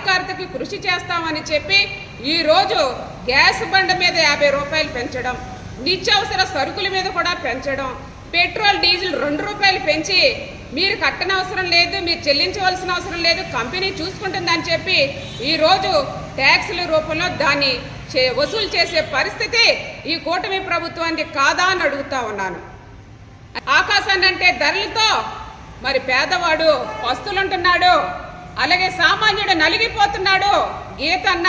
సాధికారతకి కృషి చేస్తామని చెప్పి ఈరోజు గ్యాస్ బండ మీద యాభై రూపాయలు పెంచడం నిత్యావసర సరుకుల మీద కూడా పెంచడం పెట్రోల్ డీజిల్ రెండు రూపాయలు పెంచి మీరు కట్టనవసరం లేదు మీరు చెల్లించవలసిన అవసరం లేదు కంపెనీ చూసుకుంటుందని చెప్పి ఈరోజు ట్యాక్సుల రూపంలో దాన్ని చే- వసూలు చేసే పరిస్థితి ఈ కూటమి ప్రభుత్వానికి కాదా అని అడుగుతా ఉన్నాను. ఆకాశాన్ని అంటే ధరలతో మరి పేదవాడు పస్తులుంటున్నాడు అలాగే సామాన్యుడు నలిగిపోతున్నాడు. గీతన్న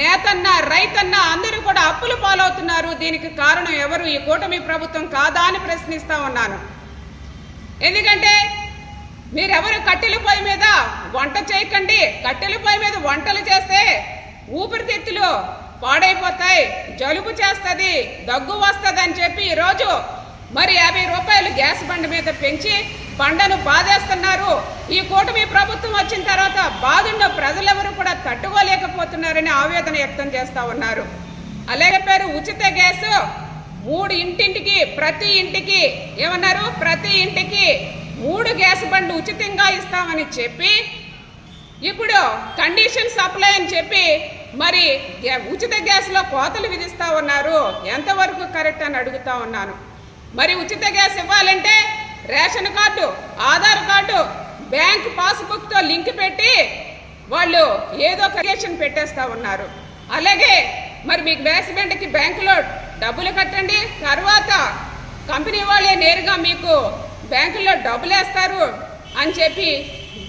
నేతన్న రైతన్న అందరూ కూడా అప్పులు పాలవుతున్నారు. దీనికి కారణం ఎవరు? ఈ కూటమి ప్రభుత్వం కాదా అని ప్రశ్నిస్తా ఉన్నాను. ఎందుకంటే మీరెవరు కట్టెల పొయ్యి మీద వంట చేయకండి. కట్టెల పొయ్యి మీద వంటలు చేస్తే ఊపిరితిత్తులు పాడైపోతాయి. జలుబు చేస్తుంది దగ్గు వస్తుంది అని చెప్పి ఈరోజు మరి యాభై రూపాయలు గ్యాస్ బండ మీద పెంచి బండను బాధేస్తున్నారు. ఈ కూటమి ప్రభుత్వం వచ్చిన తర్వాత బాధున్న ప్రజలెవరూ కూడా తట్టుకోలేకపోతున్నారని ఆవేదన వ్యక్తం చేస్తూ ఉన్నారు. అలాగే పేరు ఉచిత గ్యాస్ మూడు ఇంటింటికి ప్రతి ఇంటికి ఏమన్నారు? ప్రతి ఇంటికి మూడు గ్యాస్ బండ్లు ఉచితంగా ఇస్తామని చెప్పి ఇప్పుడు కండిషన్ సప్లై అని చెప్పి మరి గ్యా- ఉచిత గ్యాస్లో కోతలు విధిస్తా ఉన్నారు. ఎంతవరకు కరెక్ట్ అని అడుగుతా ఉన్నాను. మరి ఉచిత గ్యాస్ ఇవ్వాలంటే ration card Aadhaar card bank పాస్బుక్తో link పెట్టి వాళ్ళు ఏదో కరెక్షన్ పెట్టేస్తా ఉన్నారు. అలాగే మరి మీకు బేస్మెంట్కి బ్యాంకులో డబ్బులు కట్టండి. తర్వాత కంపెనీ వాళ్ళే నేరుగా మీకు బ్యాంకుల్లో డబ్బులు వేస్తారు అని చెప్పి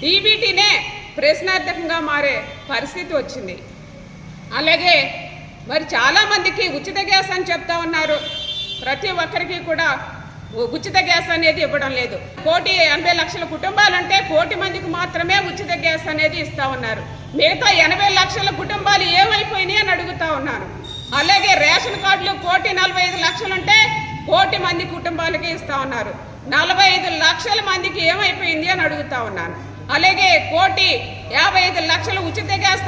డీబీటీనే ప్రశ్నార్థకంగా మారే పరిస్థితి వచ్చింది. అలాగే మరి చాలామందికి ఉచిత గ్యాస్ అని చెప్తా ఉన్నారు. ప్రతి ఒక్కరికి కూడా ఉచిత గ్యాస్ అనేది ఇవ్వడం లేదు. కోటి ఎనభై లక్షల కుటుంబాలంటే కోటి మందికి మాత్రమే ఉచిత గ్యాస్ అనేది ఇస్తా ఉన్నారు. మిగతా ఎనభై లక్షల కుటుంబాలు ఏమైపోయినాయి అని అడుగుతా ఉన్నాను అలాగే రేషన్ కార్డులు కోటి నలభై ఐదు లక్షలుంటే కోటి మంది కుటుంబాలకి ఇస్తా ఉన్నారు. నలభై ఐదు లక్షల మందికి ఏమైపోయింది అని అడుగుతా ఉన్నాను. అలాగే కోటి యాభై ఐదు లక్షలు ఉచిత గ్యాస్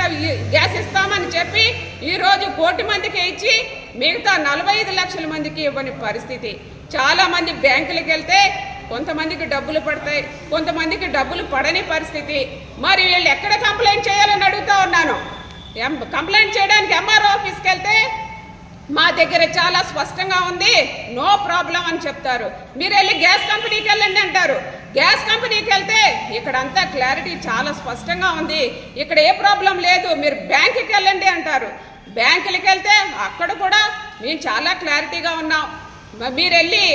గ్యాస్ ఇస్తామని చెప్పి ఈరోజు కోటి మందికి ఇచ్చి మిగతా నలభై ఐదు లక్షల మందికి ఇవ్వని పరిస్థితి. చాలామంది బ్యాంకులకు వెళ్తే కొంతమందికి డబ్బులు పడతాయి కొంతమందికి డబ్బులు పడని పరిస్థితి. మరి వీళ్ళు ఎక్కడ కంప్లైంట్ చేయాలని అడుగుతా ఉన్నాను? ఎం- కంప్లైంట్ చేయడానికి ఎంఆర్ఓ ఆఫీస్కి వెళ్తే మా దగ్గర చాలా స్పష్టంగా ఉంది. నో ప్రాబ్లం అని చెప్తారు. మీరు వెళ్ళి గ్యాస్ కంపెనీకి వెళ్ళండి అంటారు. గ్యాస్ కంపెనీకి వెళ్తే ఇక్కడ అంతా క్లారిటీ చాలా స్పష్టంగా ఉంది. ఇక్కడ ఏ ప్రాబ్లం లేదు. మీరు బ్యాంకుకి వెళ్ళండి అంటారు. బ్యాంకులకి వెళ్తే అక్కడ మేము చాలా క్లారిటీగా ఉన్నాం. మీరు వెళ్ళి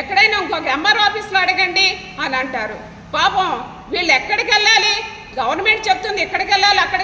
ఎక్కడైనా ఇంకొక ఎంఆర్ ఆఫీస్లో అడగండి అని అంటారు. పాపం వీళ్ళు ఎక్కడికి వెళ్ళాలి గవర్నమెంట్ చెప్తుంది ఎక్కడికి వెళ్ళాలి అక్కడికి